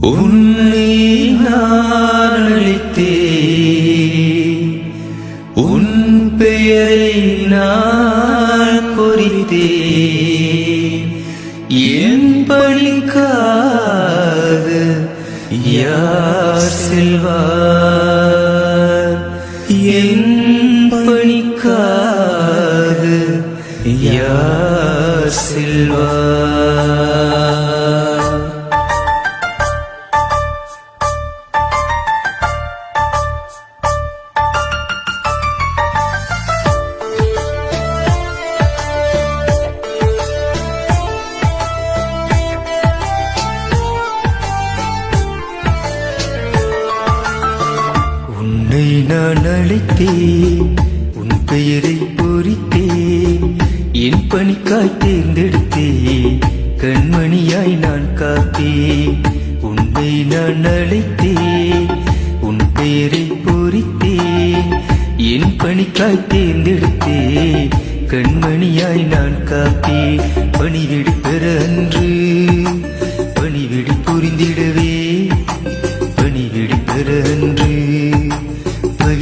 உன்னை நான் அழைத்தேன். உன் பெயரை நான் பொறித்தேன். என் பணிக்காக யார் செல்வார்? என் பணிக்காக யார் செல்வார்? உன்னை நான் அழைத்தேன். உன் பெயரை பொறித்தேன். என் பணிக்காய் தேர்ந்தெடுத்தேன். கண்மணியாய் நான் காத்தேன். உன்னை நான் அழைத்தேன். உன் பெயரை பொறித்தேன். என் பணிக்காய் தேர்ந்தெடுத்தேன். கண்மணியாய் நான் காத்தேன். பணிவிடு பெற அன்று பணிவிடு புரிந்திடவே.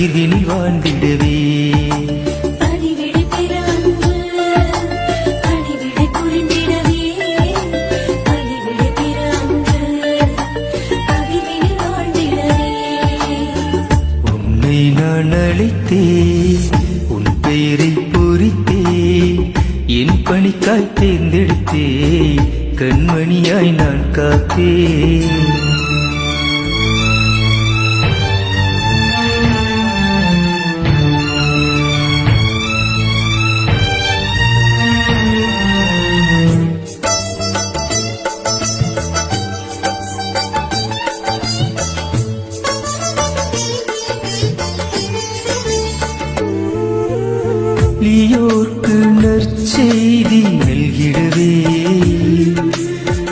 வாழ்ந்திடவே. உன்னை நான் அழைத்தேன் உன் பெயரை பொறித்தேன் என் பணிக்காய் தேர்ந்தெடுத்தேன் கண்மணியாய் நான் காத்தேன். லியோர்க்கு நற்செய்தி நல்கிடவே.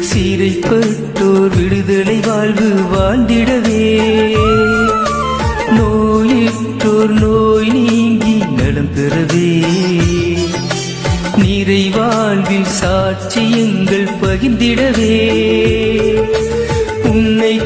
சீரைப்பட்டோர் விடுதலை வாழ்வு வாழ்ந்திடவே. நோயிற்றோர் நோய் நீங்கி நலம் பெறவே. நீரை வாழ்வில் சாட்சியங்கள் பகிர்ந்திடவே. உன்னை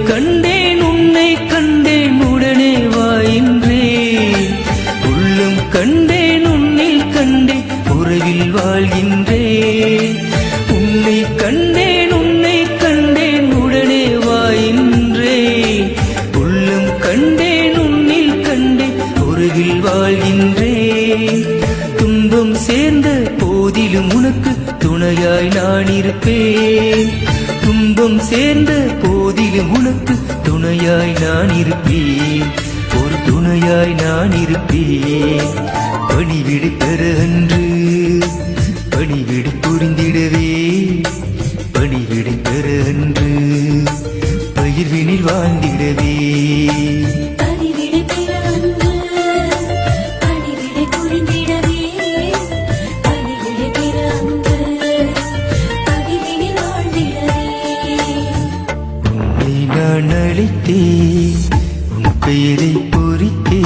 போதிலும் உனக்கு துணையாய் நான் இருப்பேன். துன்பம் சேர்ந்த போதிலும் உனக்கு துணையாய் நான் இருப்பேன். ஒரு துணையாய் நான் இருப்பேன். பணிவிடு பெற அன்று பணிவிடு புரிந்திடவே. பணிவிடு பெற அன்று பயிர்வினில் வாழ்ந்திடவே. மணளித்தே உன் பெயரை பொறித்தே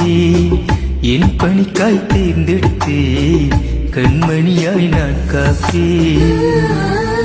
என் பணிக்காய் தேர்ந்தெடுத்தே கண்மணியாய் நான் காப்பேன்.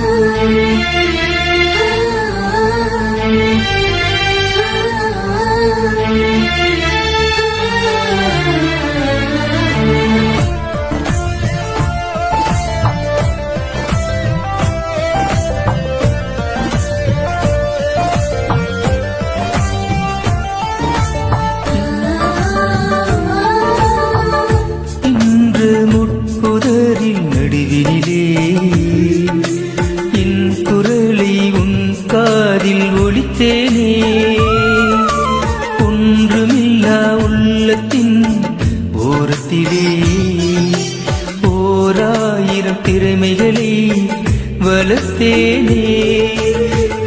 வளர்த்தேனே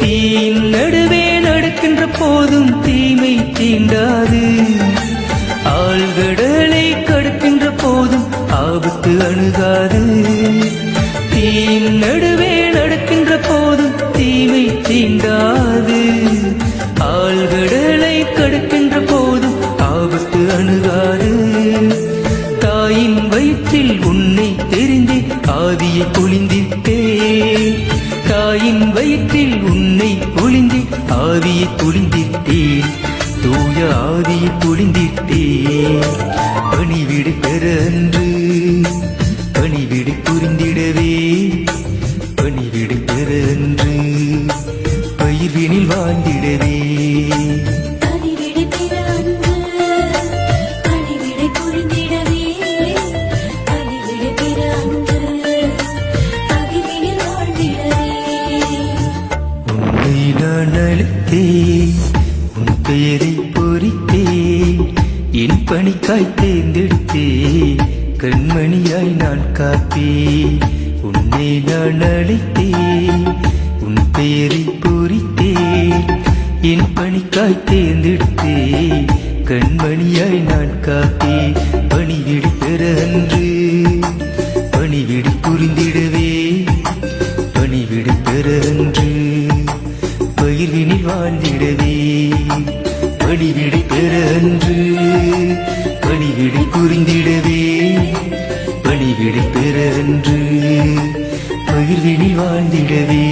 தீயின் நடுவே நடக்கின்ற போதும் தீமை தீண்டாது. ஆழ்கடலை கடக்கின்ற போதும் ஆபத்து அணுகாது. தீயின் நடுவே நடக்கின்ற போதும் தீமை தீண்டாது. ஆழ்கடலை கடக்கின்ற போதும் ஆபத்து அணுகாது. தாயின் வயிற்றில் உன்னை தெரிந்தே ஆவியை பொழிந்திட்டே தாயின் வயிற்றில் உன்னை பொழிந்து ஆவியை துளிந்திட்டேன். தூய ஆவியை துளிந்திட்டேன். பணிவிடு பெற அன்று பணிவிடு புரிந்திடவே. பணிவிடு பெற அன்று பயிர்வினில் வாழ்ந்திடவே. அளித்தே உன் பெயரை பொறித்தே என் பணிக்காய் தேர்ந்தெடுத்தே கண்மணியாய் நான் காத்தே உன்னை நான் அழைத்தேன் உன் பெயரை பொறித்தே என் பணிக்காய் தேர்ந்தெடுத்தே கண்மணியாய் நான் காத்தே பணிவிடு பெற அன்று பணிவிடு புரிந்தே பணிவிடு பெற அன்று பணிவிடு புரிந்திடவே. பணிவிடு பெற அன்று வாழ்ந்திடவே.